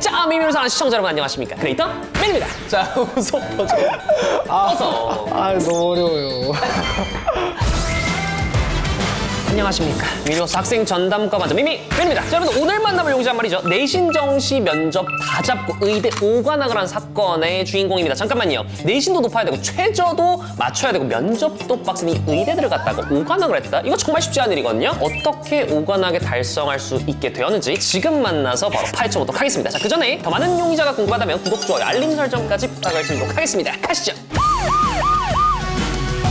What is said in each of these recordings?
자, 미미로 사는 시청자 여러분 안녕하십니까? 크리에이터 맨입니다. 자, 우선 버전 어서 아 너무 어려워요. 안녕하십니까? 미니버스 학생 전담과 반장 미미 맨입니다. 자, 여러분 오늘 만나볼 용의자 말이죠. 내신 정시 면접 다 잡고 의대 오관학을 한 사건의 주인공입니다. 잠깐만요. 내신도 높아야 되고 최저도 맞춰야 되고 면접도 빡센 이 의대들을 갔다가 오관학을 했다? 이거 정말 쉽지 않은 일이거든요. 어떻게 오관학에 달성할 수 있게 되었는지 지금 만나서 바로 파헤쳐보도록 하겠습니다. 자, 그 전에 더 많은 용의자가 궁금하다면 구독, 좋아요, 알림 설정까지 부탁을 드리도록 하겠습니다. 가시죠.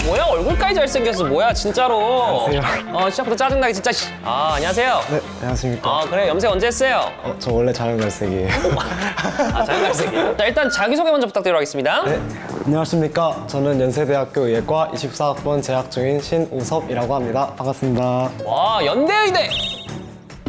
뭐야 얼굴까지 잘생겼어 뭐야 진짜로 안녕하세요. 어 시작부터 짜증나게 진짜 씨. 아 안녕하세요 네 안녕하십니까. 아 그래 염색 언제 했어요? 어, 저 원래 자연갈색이에요. 아 자연갈색이 자 일단 자기소개 먼저 부탁드리도록 하겠습니다 네 안녕하십니까. 저는 연세대학교 의예과 24학번 재학 중인 신우섭이라고 합니다. 반갑습니다. 와 연대의대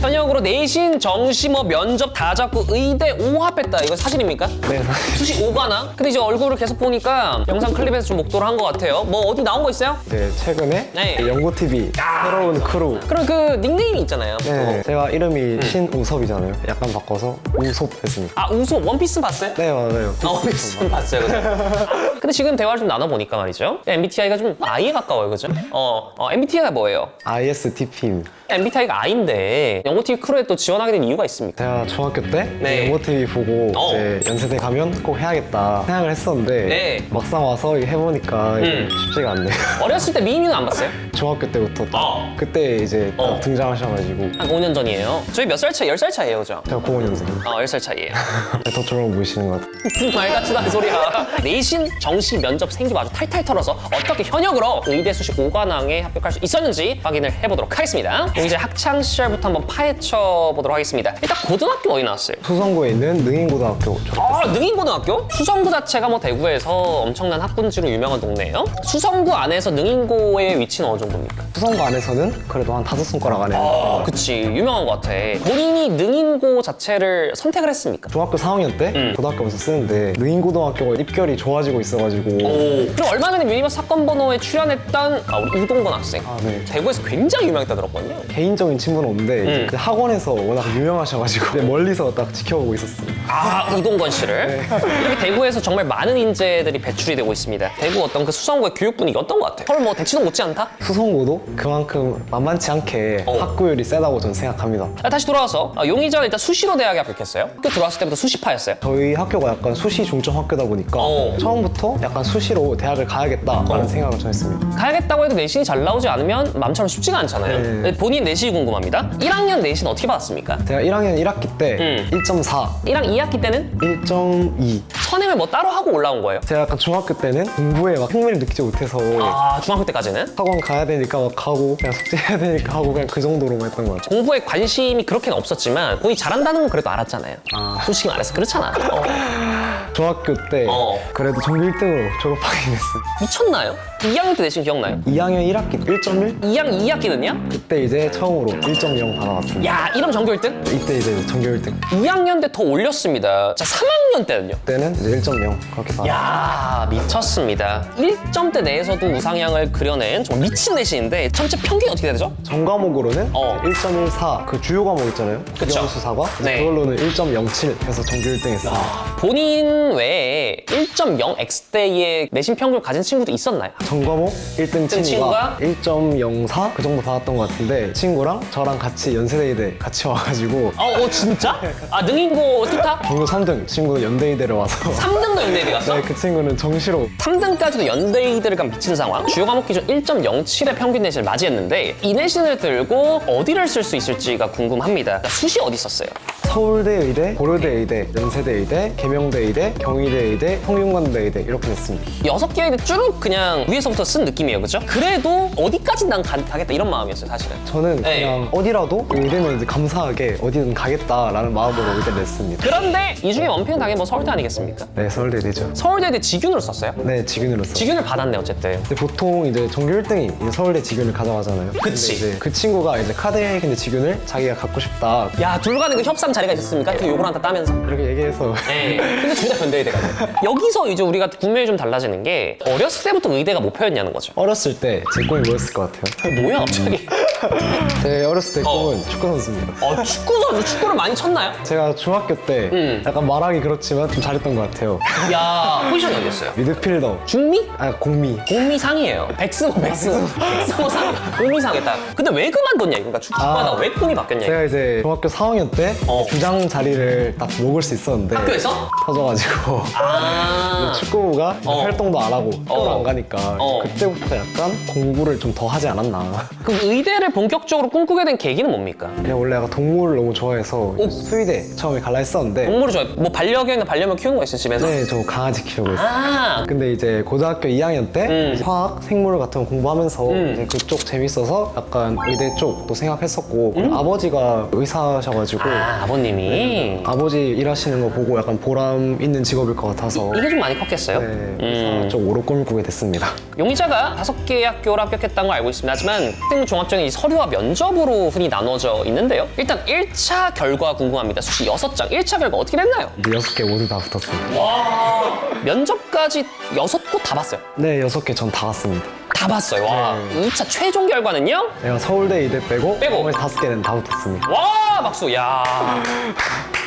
현역으로 내신 정시 뭐 면접 다 잡고 의대 5합했다 이거 사실입니까? 네 수시 5가나? 근데 이제 얼굴을 계속 보니까 영상 클립에서 좀 목도를 한 것 같아요 뭐 어디 나온 거 있어요? 네 최근에 네. 연구 TV 새로운 크루. 그럼 그 닉네임이 있잖아요 네 제가 이름이 신우섭이잖아요. 약간 바꿔서 우섭 했습니다. 아 우소 원피스 봤어요? 네 맞아요. 아, 원피스 봤어요, 그죠? 근데 지금 대화를 좀 나눠보니까 말이죠. MBTI가 좀 I에 가까워요, 그죠? 어, 어 MBTI가 뭐예요? ISTP입니다. MBTI가 I인데 연고TV 크루에 또 지원하게 된 이유가 있습니까? 제가 중학교 때 네. 연구 TV 보고 어. 이제 연세대 가면 꼭 해야겠다 생각을 했었는데 네. 막상 와서 이게 해보니까 이게 음. 쉽지가 않네요. 어렸을 때 미미는 안 봤어요? 중학교 때부터 딱 어. 그때 이제 딱 어. 등장하셔가지고 한 5년 전이에요. 저희 몇 살 차이? 10살 차이에요, 그죠? 제가 90년생 어, 10살 차이에요. 더 젊어 보이시는 것 같아요 말 같지도 않은 소리야. 내신, 정시, 면접 아주 탈탈 털어서 어떻게 현역으로 의대 수시 5관왕에 합격할 수 있었는지 확인을 해보도록 하겠습니다. 그럼 이제 학창 시절부터 한번 파 헤쳐 보도록 하겠습니다. 일단 고등학교 어디 나왔어요? 수성구에 있는 능인고등학교 졸업 아, 능인고등학교? 수성구 자체가 뭐 대구에서 엄청난 학군지로 유명한 동네예요. 수성구 안에서 능인고의 위치는 어느 정도입니까? 수성구 안에서는 그래도 한 다섯 손가락 안에 어, 그치. 유명한 것 같아. 본인이 능인고 자체를 선택을 했습니까? 중학교 4학년 때 음. 고등학교에서 쓰는데 능인고등학교가 입결이 좋아지고 있어가지고 오. 그리고 얼마 전에 유니버스 사건 번호에 출연했던 아, 우리 이동건 학생. 아, 네. 대구에서 굉장히 유명했다 들었거든요. 개인적인 친분은 없는데 이제 음. 그 학원에서 워낙 유명하셔가지고 그냥 멀리서 딱 지켜보고 있었어요 아, 이동건 씨를. 이렇게 대구에서 정말 많은 인재들이 배출이 되고 있습니다. 대구 어떤 그 수성구의 교육 분위기 어떤 것 같아요? 서울 뭐 대치동 못지 않다? 수성고도 그만큼 만만치 않게 어. 학구열이 세다고 저는 생각합니다 아, 다시 돌아와서 아, 용의자는 일단 수시로 대학에 합격했어요. 학교 들어왔을 때부터 수시파였어요. 저희 학교가 약간 수시 중점 학교다 보니까 어. 처음부터 약간 수시로 대학을 가야겠다라는 어. 생각을 좀 했습니다 가야겠다고 해도 내신이 잘 나오지 않으면 마음처럼 쉽지가 않잖아요. 네. 근데 본인 내신이 궁금합니다. 1학년 내신 어떻게 받았습니까? 제가 1학년 1학기 때 음. 1.4, 1학 2학기 때는 1.2 선행을 뭐 따로 하고 올라온 거예요. 제가 약간 중학교 때는 공부에 막 흥미를 느끼지 못해서 아 중학교 때까지는 학원 가야 되니까 막 가고 그냥 숙제해야 되니까 하고 그냥 그 정도로만 했던 것 같아요 공부에 관심이 그렇게는 없었지만 본인이 잘한다는 건 그래도 알았잖아요. 아. 솔직히 말해서 그렇잖아. 어. 중학교 때 어. 그래도 전교 1등으로 졸업하긴 했어요 미쳤나요? 2학년 때 내신 기억나요? 2학년 1학기 1.1? 2학 2학기는요? 그때 이제 처음으로 1.0 받아봤습니다 야 이름 전교 1등? 이때 이제 전교 1등 2학년 때 더 올렸습니다. 자 3학년 때는요? 그때는 이제 1.0 그렇게 받았어요 야 미쳤습니다. 1점대 내에서도 우상향을 그려낸 정말 미친 내신인데 전체 평균이 어떻게 되죠? 전 과목으로는 어. 1.14 그 주요 과목 있잖아요 그쵸. 국영수사과 네. 그걸로는 1.07 해서 전교 1등 했어요 본인 외에 1.0 X대의 내신 평균을 가진 친구도 있었나요? 전 과목 1등 친구가? 친구가 1.04 그 정도 받았던 것 같은데 친구랑 저랑 같이 연세대의대 같이 와가지고 어, 어 진짜? 아 능인고 투타? 전교 3등 친구는 연대의대를 와서 3등도 연대대 갔어? 네, 그 친구는 정시로 3등까지도 연대의대를 간 미친 상황 주요 과목 기준 1.07의 평균 내신을 맞이했는데 이 내신을 들고 어디를 쓸 수 있을지가 궁금합니다 수시 어디 썼어요? 서울대 의대, 고려대 의대, 연세대 의대, 계명대 의대, 경희대 의대, 성균관대 의대 이렇게 냈습니다. 여섯 개의 의대 쭉 그냥 위에서부터 쓴 느낌이에요 그죠? 그래도 어디까지 난 가, 가겠다 이런 마음이었어요 사실은 저는 네. 그냥 어디라도 의대면 이제 감사하게 어디든 가겠다라는 마음으로 의대를 냈습니다. 그런데 이 중에 원픽은 당연히 뭐 서울대 아니겠습니까? 네, 서울대의대죠. 서울대대 직윤으로 썼어요? 네, 직윤으로서. 직윤을 받았네 어쨌든 근데 보통 이제 전교 1등이 이제 서울대 직윤을 가져가잖아요. 근데 그치. 이제 그 친구가 이제 카드에 근데 직윤을 자기가 갖고 싶다 야 둘 간에 그 협상 자리가 있었습니까? 그 욕을 한다 따면서 그렇게 얘기해서 네. 근데 둘 다 연대의 대 가요 여기서 이제 우리가 분명히 좀 달라지는 게 어렸을 때부터 의대가 목표였냐는 거죠. 어렸을 때 제 꿈이 뭐였을 것 같아요? 뭐야 갑자기 제 어렸을 때 어. 꿈은 축구 선수입니다. 어, 축구 선수 축구를 많이 쳤나요? 제가 중학교 때 음. 약간 말하기 그렇지만 좀 잘했던 것 같아요. 야, 포지션이 어디였어요? 미드필더, 중미? 아 공미. 공미상이에요. 백승호, 백승호. 백승호상. 공미상했다. 근데 왜 그만뒀냐. 그러니까 축구하다가 아. 왜 꿈이 바뀌었냐. 제가 이제 중학교 4학년 때 어. 주장 자리를 딱 먹을 수 있었는데 학교에서? 터져가지고 아. 축구부가 어. 활동도 안 하고 학교를 어. 안 가니까 어. 그때부터 약간 공부를 좀 더 하지 않았나. 그럼 의대를 본격적으로 꿈꾸게 된 계기는 뭡니까? 그냥 원래 약간 동물을 너무 좋아해서 오. 수의대 처음에 갈라 했었는데 동물을 좋아해. 뭐 반려견이나 반려묘 키우는 거 있어요, 집에서? 네, 저 강아지 키우고 있어요. 아. 근데 이제 고등학교 2학년 때 음. 화학, 생물 같은 거 공부하면서 음. 이제 그쪽 재밌어서 약간 의대 쪽도 생각했었고 그리고 아버지가 의사셔가지고 음. 아, 아버님이. 아버지 일하시는 거 보고 약간 보람 있는 직업일 것 같아서 이게 좀 많이 컸겠어요? 네, 의사 음. 쪽으로 꿈꾸게 됐습니다. 용의자가 다섯 개의 학교를 합격했다는 걸 알고 있습니다. 하지만 학생 종합전이 이 서류와 면접으로 흔히 나눠져 있는데요. 일단 1차 결과 궁금합니다. 수시 6장. 1차 결과 어떻게 됐나요? 여섯 개 모두 다 붙었습니다. 와. 면접까지 여섯 곳다 봤어요. 네, 여섯 개 전다 갔습니다. 다 봤어요. 와. 네. 2차 최종 결과는요? 내가 서울대 의대 빼고 빼고. 나머지 다섯 개는 다 붙었습니다. 와 박수 야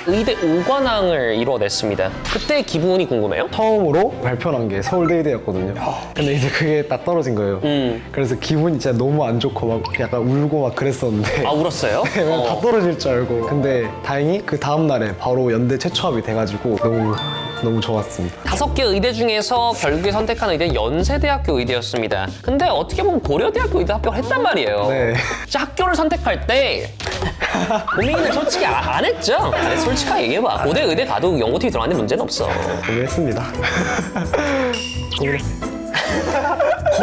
의대 5관왕을 이뤄냈습니다 그때 기분이 궁금해요? 처음으로 발표한 게 서울대 의대였거든요. 근데 이제 그게 딱 떨어진 거예요. 음. 그래서 기분이 진짜 너무 안 좋고 막 약간 울고 막 그랬었는데 아 울었어요? 그냥 다 어. 떨어질 줄 알고 근데 다행히 그 다음 날에 바로 연대 최초합이 돼가지고 너무 너무 좋았습니다. 다섯 개 의대 중에서 결국에 선택한 의대는 연세대학교 의대였습니다 근데 어떻게 보면 고려대학교 의대 합격을 했단 말이에요 네. 진짜 학교를 선택할 때 고민을 솔직히 아- 안 했죠? 아니, 솔직하게 얘기해봐 고대 의대 가도 연고팀이 들어갔는데 문제는 없어 고민했습니다. 고민했어요.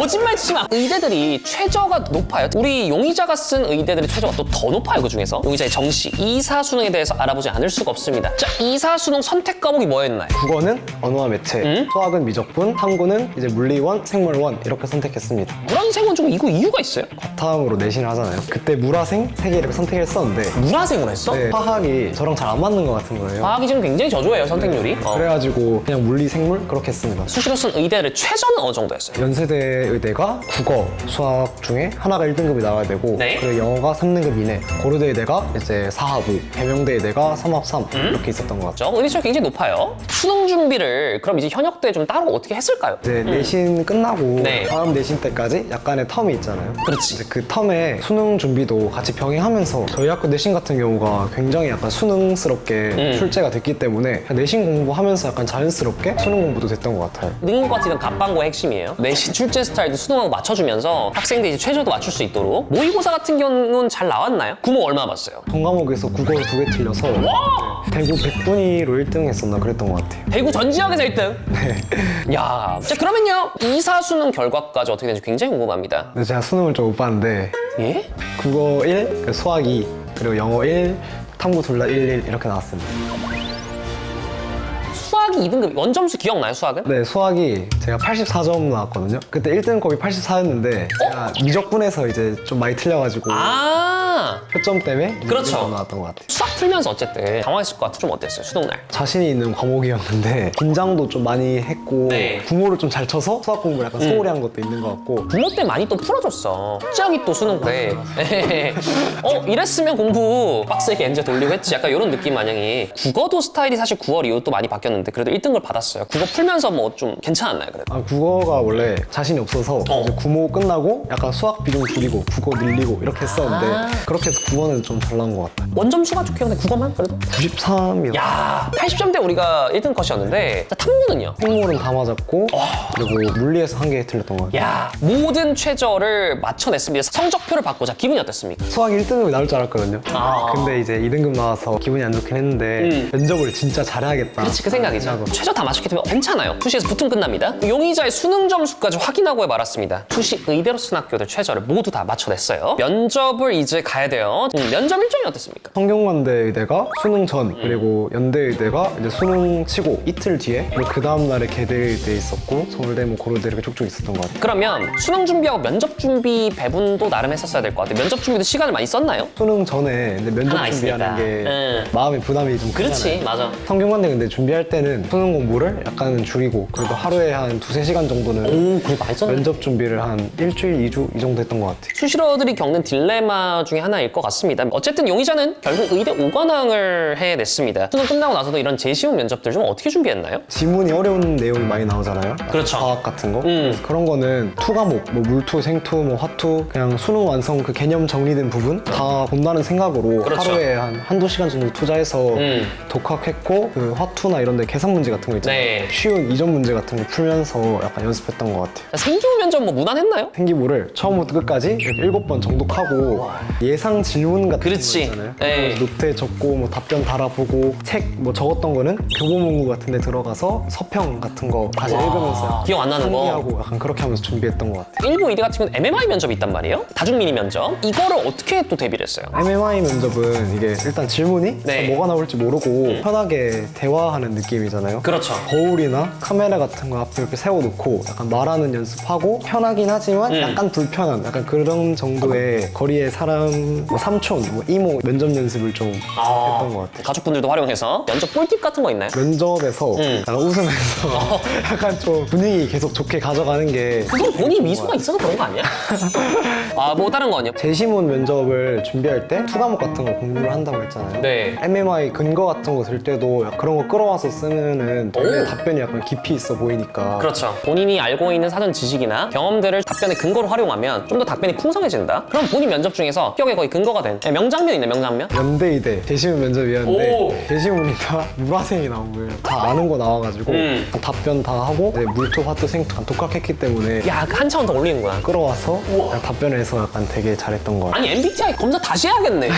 거짓말 치지 마. 의대들이 최저가 높아요. 우리 용의자가 쓴 의대들의 최저가 또 더 높아요, 그 중에서. 용의자의 정시, 이사 수능에 대해서 알아보지 않을 수가 없습니다. 자, 이사 수능 선택 과목이 뭐였나요? 국어는 언어와 매체, 음? 수학은 미적분, 탐구는 이제 물리원, 생물원 이렇게 선택했습니다. 물학생은 좀 이거 이유가 있어요? 바탕으로 내신을 하잖아요. 그때 물화생 세 개를 선택했었는데 문화생으로 했어? 네, 화학이 저랑 잘 안 맞는 것 같은 거예요. 과학이 지금 굉장히 저조해요, 선택률이. 어. 그래가지고 그냥 물리, 생물 그렇게 했습니다. 수시로 쓴 의대를 최저는 어느 정도였어요? 연세대 의대가 국어, 수학 중에 하나가 1등급이 나와야 되고 네. 그리고 영어가 3등급 이내 고려대 의대가 이제 4하부 배명대 의대가 3합 3 음? 이렇게 있었던 것 같아요 그렇죠? 의대 수가 굉장히 높아요. 수능 준비를 그럼 이제 현역 때 좀 따로 어떻게 했을까요? 이제 내신 끝나고 음. 네. 다음 내신 때까지 약간의 텀이 있잖아요 그렇지. 이제 그 텀에 수능 준비도 같이 병행하면서 저희 학교 내신 같은 경우가 굉장히 약간 수능스럽게 음. 출제가 됐기 때문에 내신 공부하면서 약간 자연스럽게 수능 공부도 됐던 것 같아요 능력과 지금 갑방구의 핵심이에요. 내신 출제 스타일도 수능하고 맞춰주면서 학생들이 이제 최저도 맞출 수 있도록 모의고사 같은 경우는 잘 나왔나요? 구모 얼마 봤어요? 동과목에서 국어를 두 개 틀려서 대구 100분위로 1등 했었나 그랬던 것 같아요 대구 전 지역에서 1등. 네. 야, 자 그러면요 이사 수능 결과까지 어떻게 되는지 굉장히 궁금합니다. 근데 제가 수능을 좀 못 봤는데 예? 국어 1, 그 수학 2, 그리고 영어 1, 탐구 둘다 1, 1 이렇게 나왔습니다. 수학이 2등급 원점수 기억나요 수학은? 네, 수학이 제가 84점 나왔거든요. 그때 1등급이 84였는데 제가 미적분에서 이제 좀 많이 틀려가지고 아 표점 때문에 그렇죠. 2등급 나왔던 것 같아요. 수학 풀면서 어쨌든 당황했을 것 같아 좀 어땠어요 수능 날? 자신이 있는 과목이었는데 긴장도 좀 많이 했고 네. 음. 구모를 좀 잘 쳐서 수학 공부를 약간 소홀히 한 것도 있는 것 같고 부모 때 많이 또 풀어줬어. 갑자기 또 수능 때. 어, 이랬으면 공부 빡세게 엔제 돌리고 했지. 약간 이런 느낌 마냥이. 국어도 스타일이 사실 9월 이후 또 많이 바뀌었는데 그래도 1등을 받았어요. 국어 풀면서 뭐 좀 괜찮았나요, 그래도? 아, 국어가 원래 자신이 없어서 어. 이제 구모 끝나고 약간 수학 비중 줄이고 국어 늘리고 이렇게 했었는데 아. 그렇게 해서 국어는 좀잘 나온 것 같아요. 원점수가 좋게 근데 국어만 그래도? 93이요. 야, 80점대 우리가 1등 컷이었는데 자, 탐구는요? 생물은 다 맞았고 그리고 물리에서 한 개 틀렸던 것 같아요. 야, 모든 최저를 맞춰냈습니다. 성적표를 받고 자 기분이 어땠습니까? 수학 1등급이 나올 줄 알았거든요. 아. 근데 이제 2등급 나와서 기분이 안 좋긴 했는데 음. 면접을 진짜 잘해야겠다. 그렇지 그 생각이죠. 생각으로. 최저 다 맞췄기 때문에 괜찮아요. 수시에서 붙으면 끝납니다. 용의자의 수능 점수까지 확인하고 말았습니다. 수시 의대로 쓴 학교들 최저를 모두 다 맞춰냈어요. 면접을 이제 가야 돼요. 볼게요. 음, 면접 일정이 어땠습니까? 성균관대 의대가 수능 전 그리고 연대 의대가 이제 수능 치고 이틀 뒤에 그 다음 날에 개대 의대 있었고 서울대 뭐 고려대 이렇게 쭉쭉 있었던 것 같아요. 그러면 수능 준비하고 면접 준비 배분도 나름 했었어야 될 것 같아요. 면접 준비도 시간을 많이 썼나요? 수능 전에 이제 면접 준비하는. 게 응. 마음의 부담이 좀 그렇지, 크잖아요. 맞아. 성균관대 근데 준비할 때는 수능 공부를 약간은 줄이고 그래도 하루에 한 두세 시간 정도는 오, 그래 많이 썼네. 면접 준비를 한 일주일, 이주 이 정도 했던 것 같아요. 수시러들이 겪는 딜레마 중에 하나일 것 같습니다. 어쨌든 용의자는 결국 의대 5관왕을 해냈습니다. 수능 끝나고 나서도 이런 재시험 면접들 좀 어떻게 준비했나요? 지문이 어려운 내용이 많이 나오잖아요. 그렇죠. 과학 같은 거. 음. 그런 거는 투 과목, 뭐 물투, 생투, 뭐 화투, 그냥 수능 완성 그 개념 정리된 부분 다 본다는 생각으로 그렇죠. 하루에 한 한두 시간 정도 투자해서 음. 독학했고 그 화투나 이런 데 계산 문제 같은 거 있잖아요. 네. 쉬운 이전 문제 같은 거 풀면서 약간 연습했던 것 같아요. 생기부 면접 뭐 무난했나요? 생기부를 처음부터 끝까지 이렇게 일곱 번 정독하고 예상 질문 같은 그렇지. 거 있잖아요. 네. 그거 노트에 적고 뭐 답변 달아보고 책 뭐 적었던 거는 교보문고 같은 데 들어가서 서평 같은 거 다시 와, 읽으면서 기억 안 나는 거. 상기하고 약간 그렇게 하면서 준비했던 것 같아요. 일부 의대 같은 경우는 MMI 면접이 있단 말이에요. 다중미니 면접. 이거를 어떻게 또 대비를 했어요? MMI 면접은 이게 일단 질문이 네. 뭐가 나올지 모르고 편하게 대화하는 느낌이잖아요. 그렇죠. 거울이나 카메라 같은 거 앞에 이렇게 세워놓고 약간 말하는 연습하고 편하긴 하지만 음. 약간 불편한 약간 그런 정도의 거리의 사람 뭐 삼촌, 뭐 이모 면접 연습을 좀 아. 했던 것 같아요. 가족분들도 활용해서 면접 꿀팁 같은 거 있나요? 면접에서 음. 약간 웃으면서 약간 좀 분위기 계속 좋게 가져가는 게 그건 본인 미소가 있어서 그런 거 아니야? 아, 뭐 다른 거요? 재시문 면접을 준비할 때 투과목 같은 거 공부를 한다고 했잖아요. 네. MMI 근거 같은 거 들 때도 그런 거 끌어와서 쓰면은 되게 오. 답변이 약간 깊이 있어 보이니까 그렇죠. 본인이 알고 있는 사전 지식이나 경험들을 답변의 근거로 활용하면 좀 더 답변이 풍성해진다? 그럼 본인 면접 중에서 기억에 거의 근거가 된 네, 명장면 있네, 명장면? 연대의대 재시문 면접이었는데 오. 재시문이 다 물화생이 나온 거예요. 다 아는 거 나와가지고 음. 답변 다 하고 물투, 화투, 생투 독학했기 때문에 야, 그한 차원 더 올리는구나. 끌어와서 약간 답변해서 약간 되게 잘했던 것 같아요. 아니 MBTI 검사 다시 해야겠네.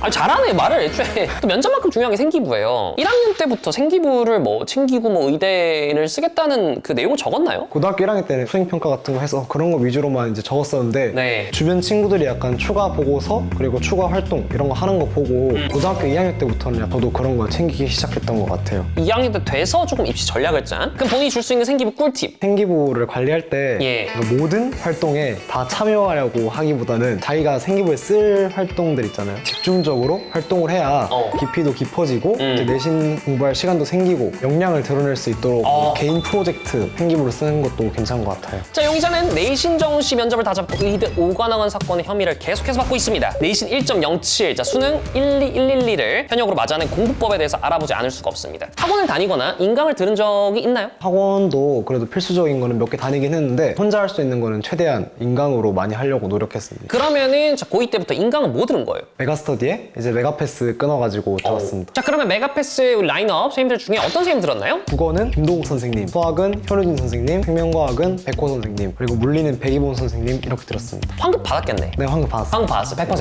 아니 잘하네 말을 애초에 또 면접만큼 중요한 게 생기부예요. 1학년 때부터 생기부를 뭐 챙기고 뭐 의대를 쓰겠다는 그 내용을 적었나요? 고등학교 1학년 때는 수행평가 같은 거 해서 그런 거 위주로만 이제 적었었는데 네. 주변 친구들이 약간 추가 보고서 그리고 추가 활동 이런 거 하는 거 보고 음. 고등학교 2학년 때부터는 저도 그런 거 챙기기 시작했던 것 같아요. 2학년 때 돼서 조금 입시 전략을 짠. 그럼 본인이 줄 수 있는 생기부 꿀팁. 생기부를 관리할 때 예. 그 모든 활동에 다 참여하려고 하기보다는 자기가 생기부에 쓸 활동들 있잖아요. 집중적으로 활동을 해야 어. 깊이도 깊어지고 음. 이제 내신 공부할 시간도 생기고 역량을 드러낼 수 있도록 어. 개인 프로젝트 생기부를 쓰는 것도 괜찮은 것 같아요. 자, 용의자는 내신 정시 면접을 다 잡고 의대 오관왕한 사건의 혐의를 계속해서 받고 있습니다. 내신 1.07, 자, 수능 12112를 현역으로 맞이하는 공부법에 대해서 알아보지 않을 수가 없습니다. 학원을 다니거나 인강을 들은 적이 있나요? 학원도 그래도 필수적인 거는 몇 개 다니긴 했는데 혼자 할 수 있는 거는 최대한 인강으로 많이 하려고 노력했습니다. 그러면은 자, 고2 때부터 인강은 뭐 들은 거예요? 메가스터디에 이제 메가패스 끊어가지고 들었습니다. 자, 그러면 메가패스 라인업 선생님들 중에 어떤 선생님 들었나요? 국어는 김동욱 선생님, 수학은 현우진 선생님, 생명과학은 백호 선생님, 그리고 물리는 백이본 선생님 이렇게 들었습니다. 환급 받았겠네. 네, 황금 받았어요. 환급 받았어, 100%.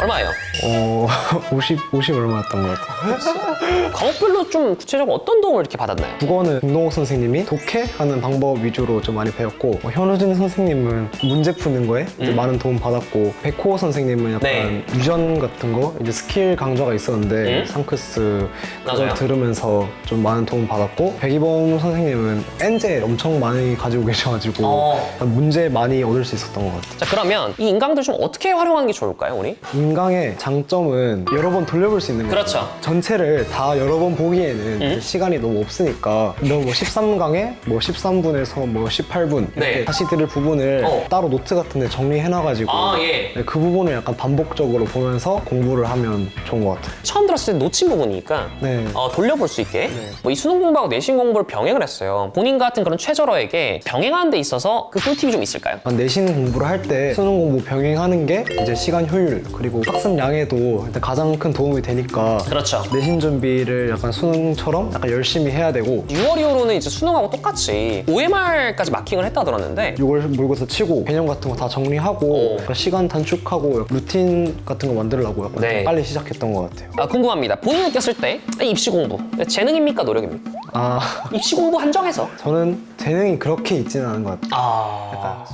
얼마예요? 어, 50, 50 얼마였던 것 같아요. 과목별로 좀 구체적으로 어떤 도움을 이렇게 받았나요? 국어는 김동욱 선생님이 독해하는 방법 위주로 좀 많이 배웠고 어, 현우진 선생님은 문제 푸는 거에 이제 많은 도움 받았고 백호 선생님은 약간 네. 유전 같은 거 이제 스킬 강좌가 있었는데 음? 상크스 그걸 맞아요. 들으면서 좀 많은 도움 받았고 백이범 선생님은 엔제 엄청 많이 가지고 계셔가지고 어. 문제 많이 얻을 수 있었던 것 같아요. 자, 그러면 이 인강들 좀 어떻게 활용하는 게 좋을까요, 우리? 인강의 장점은 여러 번 돌려볼 수 있는 거예요. 그렇죠. 전체를 다 여러 번 보기에는 이제 시간이 너무 없으니까 너뭐 13강에 뭐 13분에서 뭐 18분 이렇게 네. 다시 들을 부분을 어. 따로 노트 같은 데 정리해놔가지고 아, 예. 네, 그 부분을 약간 반복적으로 보면서 공부를 하면 좋은 것 같아요. 처음 들었을 때 놓친 부분이니까 네. 어, 돌려볼 수 있게 뭐 이 수능 공부하고 내신 공부를 병행을 했어요. 본인 같은 그런 최저러에게 병행하는 데 있어서 그 꿀팁이 좀 있을까요? 내신 공부를 할 때 수능 공부 병행하는 게 이제 시간 효율 그리고 학습량에도 일단 가장 큰 도움이 되니까 그렇죠. 내신 준비를 약간 수능처럼 약간 열심히 해야 되고 6월 이후로는 이제 수능하고 똑같이 OMR까지 마킹을 했다 들었는데 6월 모의고사 치고 개념 같은 거 다 정리하고 오. 약간 시간 단축하고 루틴 같은 거 만들려고 약간 네. 좀 빨리 시작했던 것 같아요. 아, 궁금합니다. 본인이 느꼈을 때 입시 공부 재능입니까 노력입니까? 아 입시 공부 한정해서 저는 재능이 그렇게 있지는 않은 것 같아요. 아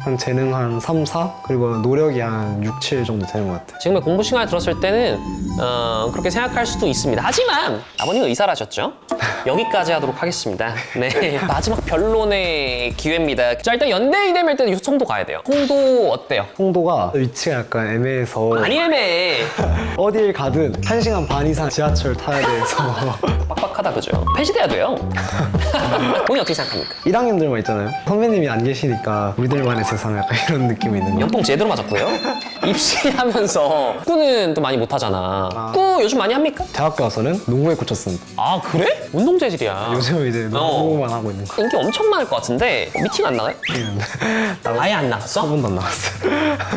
한 재능 한 3, 4 그리고 노력이 한 6, 7 정도 되는 것 같아요. 지금의 공부 시간을 들었을 때는 어, 그렇게 생각할 수도 있습니다. 하지만 아버님은 의사라셨죠? 여기까지 하도록 하겠습니다. 네 마지막 변론의 기회입니다. 자 일단 연대의대밀 때는 송도 가야 돼요. 송도 어때요? 송도가 위치가 약간 애매해서 많이 애매해. 어딜 가든 1시간 반 이상 지하철 타야 돼서 빡빡하다 그죠? 폐지돼야 돼요. 본인 어떻게 생각합니까? 1학년들만 있잖아요. 선배님이 안 계시니까 우리들만의 세상 약간 이런 느낌이 있는 거. 연봉 제대로 맞았고요. 입시하면서 축구는 또 많이 못하잖아. 축구 요즘 많이 합니까? 대학교 와서는 농구에 꽂혔습니다. 아 그래? 운동 재질이야. 요즘 이제 농구만 하고 있는 거. 인기 엄청 많을 것 같은데 미팅 안 나가요? 나가 아예 안 나갔어? 한 번도 안 나갔어요.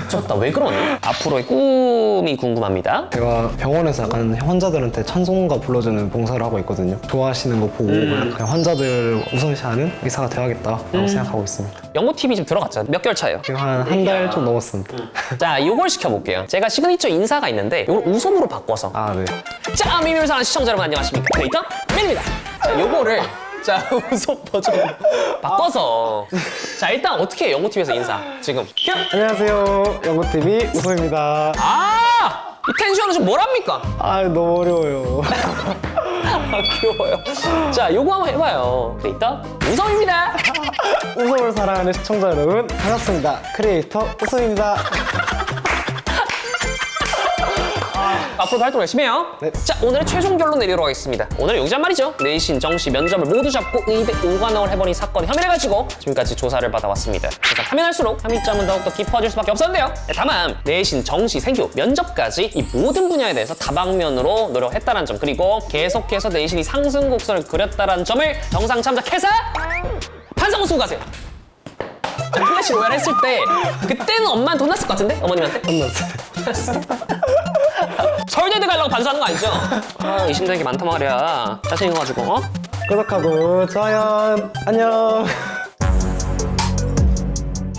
미쳤다 왜 그러니? 앞으로의 꿈이 궁금합니다 제가 병원에서 약간 환자들한테 찬송가 불러주는 봉사를 하고 있거든요. 좋아하시는 거 보고 음. 약간 환자들을 우선시하는 의사가 되야겠다라고 생각하고 있습니다. 연고TV 지금 들어갔죠? 몇 개월 차예요? 지금 한 한 달 좀 넘었습니다. 자 요걸 시켜볼게요 제가 시그니처 인사가 있는데 요걸 우소으로 바꿔서 아 네. 자 미밀 사랑 시청자 여러분 안녕하십니까 크리에이터 민입니다 자 요거를 자 우소 버전 바꿔서 자 일단 어떻게 해요 연고TV에서 인사 지금 큐! 안녕하세요. 영구TV 우소입니다. 아! 이 텐션은 좀 뭐랍니까? 아 너무 어려워요. 아 귀여워요 자 요거 한번 해봐요 크리에이터 우성입니다 우소를 사랑하는 시청자 여러분 반갑습니다. 크리에이터 우소입니다. 앞으로도 활동 열심히 해요. 네. 자, 오늘의 최종 결론 내리도록 하겠습니다. 오늘은 여기서 말이죠. 내신, 정시, 면접을 모두 잡고 의대 5관왕을 해버린 사건 혐의를 가지고 지금까지 조사를 받아왔습니다. 조사 하면 할수록 혐의점은 더욱더 깊어질 수밖에 없었는데요. 네, 다만 내신, 정시, 생교, 면접까지 이 모든 분야에 대해서 다방면으로 노력했다는 점 그리고 계속해서 내신이 상승 곡선을 그렸다는 점을 정상 참작해서 판사 고 수고하세요. 자, 클래시 로얄 했을 때 그때는 엄마는 돈 났을 것 같은데? 어머님한테? 끝났어요. 서울대대 가려고 반수하는 거 아니죠? 아, 게 많단 말이야. 있어가지고, 어? 구독하고 좋아요. 안녕.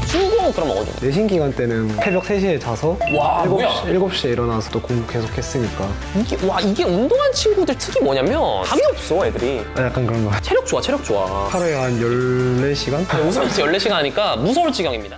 수고 그럼 어디? 내신 기간 때는 새벽 3시에 자서 와, 7시, 뭐야? 7시에 일어나서 또 공부 계속 했으니까 이게, 와, 이게 운동한 친구들 특이 뭐냐면 감이 없어, 애들이. 약간 그런 거 체력 좋아, 체력 좋아. 하루에 한 14시간? 웃으면서 14시간 하니까 무서울 지경입니다.